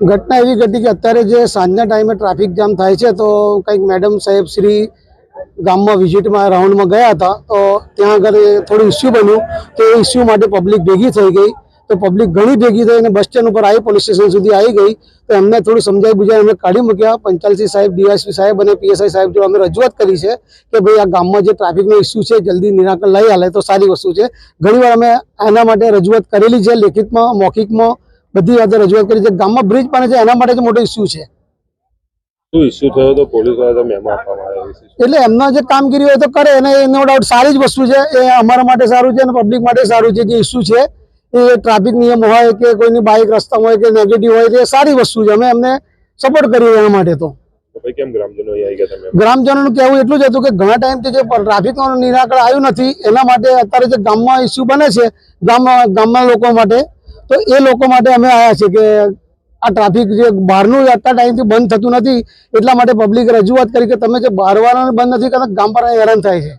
ઘટના એવી ઘટી કે અત્યારે જે સાંજના ટાઈમે ટ્રાફિક જામ થાય છે, તો કંઈક મેડમ સાહેબ શ્રી ગામમાં વિઝિટમાં, રાઉન્ડમાં ગયા હતા, તો ત્યાં આગળ થોડું ઇસ્યુ બન્યું તો એ ઇસ્યુ માટે પબ્લિક ભેગી થઈ ગઈ. તો પબ્લિક ઘણી ભેગી થઈ અને બસ સ્ટેન્ડ ઉપર આવી પોલીસ સ્ટેશન સુધી આવી ગઈ. તો એમને થોડું સમજાવી બુજાવી અમે કાઢી મૂક્યા. પંચાલસી સાહેબ, ડીવાયસપી સાહેબ અને પીએસઆઈ સાહેબ જોડે અમે રજૂઆત કરી છે કે ભાઈ આ ગામમાં જે ટ્રાફિકનો ઇસ્યુ છે, જલ્દી નિરાકરણ લઈ આવે તો સારી વસ્તુ છે. ઘણીવાર અમે આના માટે રજૂઆત કરેલી છે, લેખિતમાં, મૌખિકમાં બધી આજે રજૂઆત કરી છે. ગામમાં બ્રિજ બને છે એના માટે જ મોટો ઇસ્યુ છે. શું ઇસ્યુ થયો તો પોલીસ એટલે એમના જે કામગીરી હોય તો કરે અને નો ડાઉટ સારી જ વસ્તુ છે. એ અમારા માટે સારું છે અને પબ્લિક માટે સારું છે જે ઇસ્યુ છે. એ ટ્રાફિક નિયમ હોય કે કોઈની બાઇક રસ્તા હોય કે નેગેટિવ હોય તે સારી વસ્તુ છે. અમે એમને સપોર્ટ કરીએ એના માટે તો. ગ્રામજનોનું કહેવું એટલું જ હતું કે ઘણા ટાઈમથી જે ટ્રાફિકનું નિરાકરણ આવ્યું નથી એના માટે અત્યારે જે ગામમાં ઇસ્યુ બને છે ગામમાં ગામના લોકો માટે તો એ લોકો માટે અમે આવ્યા છીએ કે આ ટ્રાફિક જે બહારનું આટલા ટાઈમથી બંધ થતું નથી, એટલા માટે પબ્લિક રજૂઆત કરી કે તમે જે બહારવાળાને બંધ નથી કરતા, ગામ પર હેરાન થાય છે.